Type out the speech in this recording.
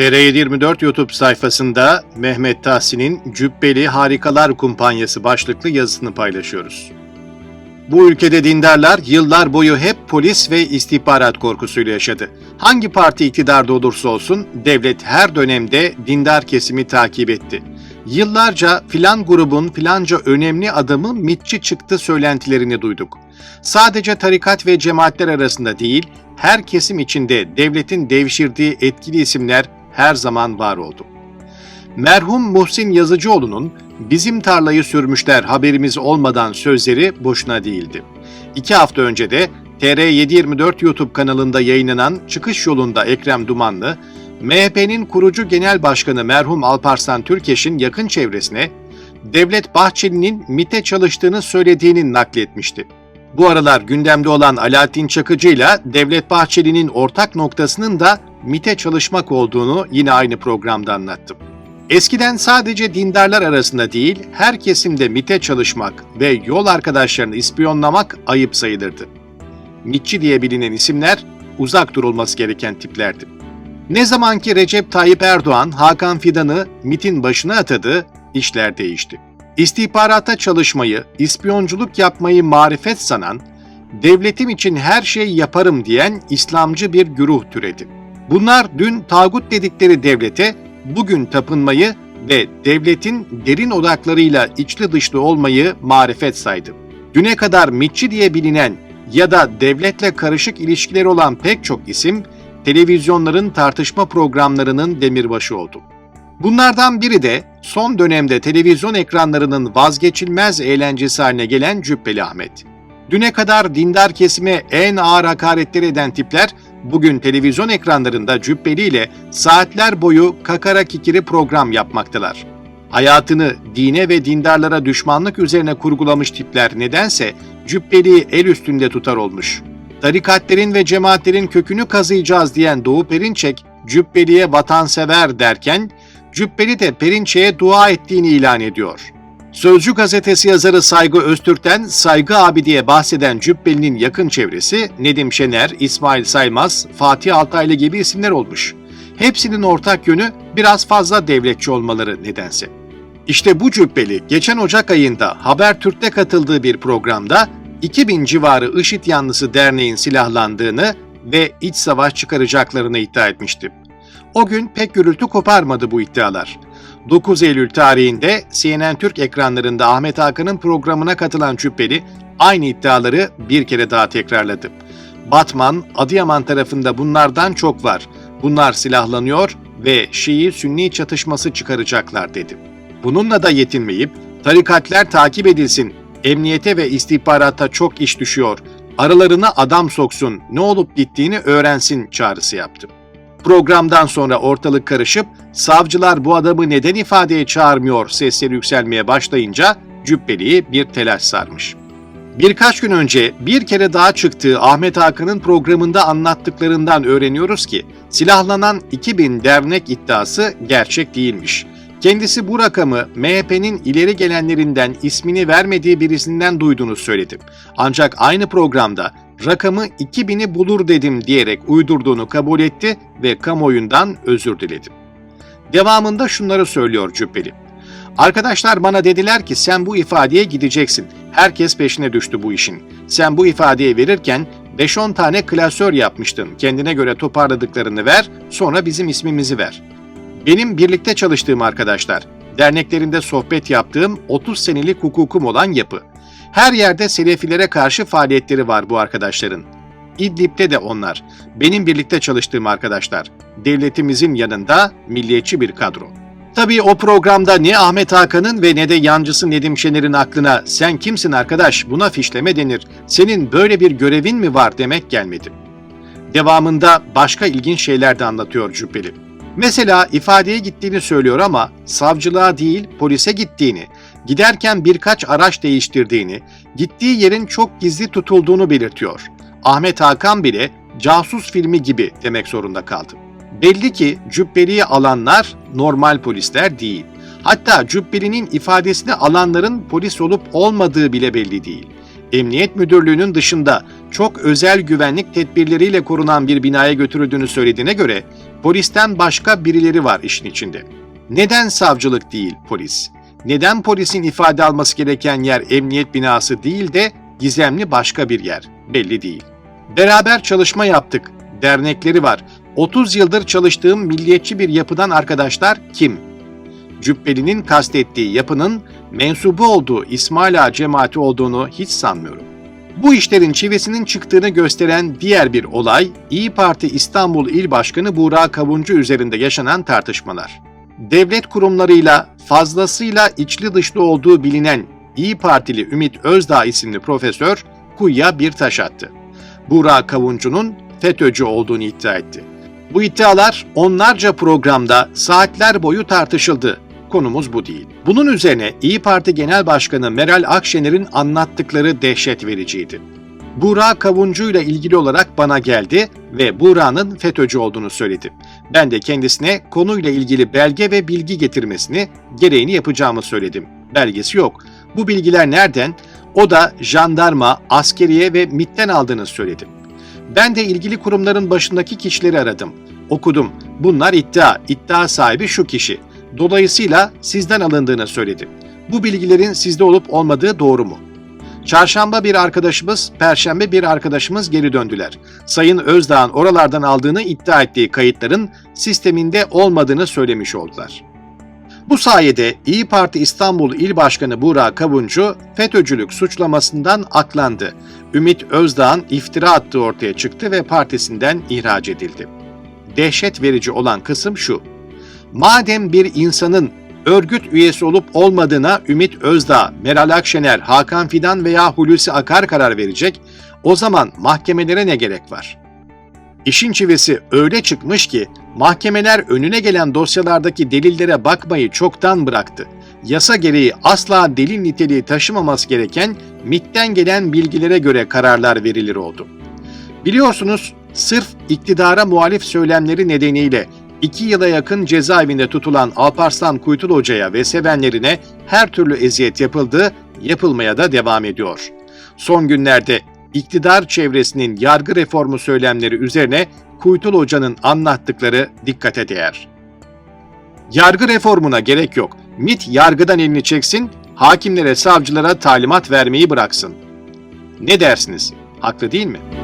TR724 YouTube sayfasında Mehmet Tahsin'in Cübbeli Harikalar Kumpanyası başlıklı yazısını paylaşıyoruz. Bu ülkede dindarlar yıllar boyu hep polis ve istihbarat korkusuyla yaşadı. Hangi parti iktidarda olursa olsun devlet her dönemde dindar kesimi takip etti. Yıllarca filan grubun filanca önemli adamı mitçi çıktı söylentilerini duyduk. Sadece tarikat ve cemaatler arasında değil, her kesim içinde devletin devşirdiği etkili isimler her zaman var oldu. Merhum Muhsin Yazıcıoğlu'nun bizim tarlayı sürmüşler haberimiz olmadan sözleri boşuna değildi. İki hafta önce de TR724 YouTube kanalında yayınlanan Çıkış Yolunda Ekrem Dumanlı, MHP'nin kurucu genel başkanı merhum Alparslan Türkeş'in yakın çevresine Devlet Bahçeli'nin MIT'e çalıştığını söylediğini nakletmişti. Bu aralar gündemde olan Alaaddin Çakıcı ile Devlet Bahçeli'nin ortak noktasının da MIT'e çalışmak olduğunu yine aynı programda anlattım. Eskiden sadece dindarlar arasında değil, her kesimde MIT'e çalışmak ve yol arkadaşlarını ispiyonlamak ayıp sayılırdı. MITçi diye bilinen isimler uzak durulması gereken tiplerdi. Ne zamanki Recep Tayyip Erdoğan Hakan Fidan'ı MIT'in başına atadı, işler değişti. İstihbarata çalışmayı, ispiyonculuk yapmayı marifet sanan, devletim için her şey yaparım diyen İslamcı bir güruh türedi. Bunlar dün tağut dedikleri devlete bugün tapınmayı ve devletin derin odaklarıyla içli dışlı olmayı marifet saydı. Düne kadar mitçi diye bilinen ya da devletle karışık ilişkileri olan pek çok isim, televizyonların tartışma programlarının demirbaşı oldu. Bunlardan biri de son dönemde televizyon ekranlarının vazgeçilmez eğlencesi haline gelen Cübbeli Ahmet. Düne kadar dindar kesime en ağır hakaretleri eden tipler bugün televizyon ekranlarında Cübbeli ile saatler boyu kakara kikiri program yapmaktalar. Hayatını dine ve dindarlara düşmanlık üzerine kurgulamış tipler nedense Cübbeli'yi el üstünde tutar olmuş. Tarikatlerin ve cemaatlerin kökünü kazıyacağız diyen Doğu Perinçek, Cübbeli'ye vatansever derken Cübbeli de Perinçek'e dua ettiğini ilan ediyor. Sözcü gazetesi yazarı Saygı Öztürk'ten Saygı abi diye bahseden Cübbeli'nin yakın çevresi Nedim Şener, İsmail Saymaz, Fatih Altaylı gibi isimler olmuş. Hepsinin ortak yönü biraz fazla devletçi olmaları nedense. İşte bu Cübbeli geçen Ocak ayında Habertürk'te katıldığı bir programda 2000 civarı IŞİD yanlısı derneğin silahlandığını ve iç savaş çıkaracaklarını iddia etmişti. O gün pek gürültü koparmadı bu iddialar. 9 Eylül tarihinde CNN Türk ekranlarında Ahmet Hakan'ın programına katılan Cübbeli aynı iddiaları bir kere daha tekrarladı. Batman, Adıyaman tarafında bunlardan çok var. Bunlar silahlanıyor ve Şii-Sünni çatışması çıkaracaklar dedi. Bununla da yetinmeyip tarikatler takip edilsin, emniyete ve istihbarata çok iş düşüyor, aralarına adam soksun, ne olup gittiğini öğrensin çağrısı yaptı. Programdan sonra ortalık karışıp savcılar bu adamı neden ifadeye çağırmıyor sesleri yükselmeye başlayınca Cübbeli'yi bir telaş sarmış. Birkaç gün önce bir kere daha çıktığı Ahmet Hakan'ın programında anlattıklarından öğreniyoruz ki silahlanan 2000 dernek iddiası gerçek değilmiş. Kendisi bu rakamı MHP'nin ileri gelenlerinden ismini vermediği birisinden duyduğunu söyledi. Ancak aynı programda rakamı 2000'i bulur dedim diyerek uydurduğunu kabul etti ve kamuoyundan özür diledi. Devamında şunları söylüyor Cübbeli. Arkadaşlar bana dediler ki sen bu ifadeye gideceksin. Herkes peşine düştü bu işin. Sen bu ifadeyi verirken 5-10 tane klasör yapmıştın. Kendine göre toparladıklarını ver, sonra bizim ismimizi ver. Benim birlikte çalıştığım arkadaşlar, derneklerinde sohbet yaptığım 30 senelik hukukum olan yapı. Her yerde selefilere karşı faaliyetleri var bu arkadaşların. İdlib'de de onlar. Benim birlikte çalıştığım arkadaşlar. Devletimizin yanında milliyetçi bir kadro. Tabii o programda ne Ahmet Hakan'ın ve ne de yancısı Nedim Şener'in aklına sen kimsin arkadaş buna fişleme denir. Senin böyle bir görevin mi var demek gelmedi. Devamında başka ilginç şeyler de anlatıyor Cübbeli. Mesela ifadeye gittiğini söylüyor ama savcılığa değil polise gittiğini, giderken birkaç araç değiştirdiğini, gittiği yerin çok gizli tutulduğunu belirtiyor. Ahmet Hakan bile casus filmi gibi demek zorunda kaldı. Belli ki Cübbeli'yi alanlar normal polisler değil. Hatta Cübbeli'nin ifadesini alanların polis olup olmadığı bile belli değil. Emniyet Müdürlüğü'nün dışında çok özel güvenlik tedbirleriyle korunan bir binaya götürüldüğünü söylediğine göre polisten başka birileri var işin içinde. Neden savcılık değil polis? Neden polisin ifade alması gereken yer emniyet binası değil de gizemli başka bir yer? Belli değil. Beraber çalışma yaptık. Dernekleri var. 30 yıldır çalıştığım milliyetçi bir yapıdan arkadaşlar kim? Cübbeli'nin kastettiği yapının mensubu olduğu İsmail Ağa cemaati olduğunu hiç sanmıyorum. Bu işlerin çivesinin çıktığını gösteren diğer bir olay, İyi Parti İstanbul İl Başkanı Buğra Kavuncu üzerinde yaşanan tartışmalar. Devlet kurumlarıyla fazlasıyla içli dışlı olduğu bilinen İyi Partili Ümit Özdağ isimli profesör kuyuya bir taş attı. Buğra Kavuncu'nun FETÖ'cü olduğunu iddia etti. Bu iddialar onlarca programda saatler boyu tartışıldı. Konumuz bu değil. Bunun üzerine İyi Parti Genel Başkanı Meral Akşener'in anlattıkları dehşet vericiydi. Buğra Kavuncu ile ilgili olarak bana geldi ve Buğra'nın FETÖ'cü olduğunu söyledi. Ben de kendisine konuyla ilgili belge ve bilgi getirmesini, gereğini yapacağımı söyledim. Belgesi yok. Bu bilgiler nereden? O da jandarma, askeriye ve MIT'ten aldığını söyledi. Ben de ilgili kurumların başındaki kişileri aradım. Okudum. Bunlar iddia. İddia sahibi şu kişi. Dolayısıyla sizden alındığını söyledi. Bu bilgilerin sizde olup olmadığı doğru mu? Çarşamba bir arkadaşımız, perşembe bir arkadaşımız geri döndüler. Sayın Özdağ'ın oralardan aldığını iddia ettiği kayıtların sisteminde olmadığını söylemiş oldular. Bu sayede İyi Parti İstanbul İl Başkanı Buğra Kavuncu FETÖ'cülük suçlamasından aklandı. Ümit Özdağ'ın iftira attığı ortaya çıktı ve partisinden ihraç edildi. Dehşet verici olan kısım şu. Madem bir insanın örgüt üyesi olup olmadığına Ümit Özdağ, Meral Akşener, Hakan Fidan veya Hulusi Akar karar verecek, o zaman mahkemelere ne gerek var? İşin çivisi öyle çıkmış ki mahkemeler önüne gelen dosyalardaki delillere bakmayı çoktan bıraktı. Yasa gereği asla delil niteliği taşımaması gereken MIT'ten gelen bilgilere göre kararlar verilir oldu. Biliyorsunuz sırf iktidara muhalif söylemleri nedeniyle iki yıla yakın cezaevinde tutulan Alparslan Kuytul Hoca'ya ve sevenlerine her türlü eziyet yapıldı, yapılmaya da devam ediyor. Son günlerde iktidar çevresinin yargı reformu söylemleri üzerine Kuytul Hoca'nın anlattıkları dikkate değer. Yargı reformuna gerek yok. MIT yargıdan elini çeksin, hakimlere, savcılara talimat vermeyi bıraksın. Ne dersiniz? Haklı değil mi?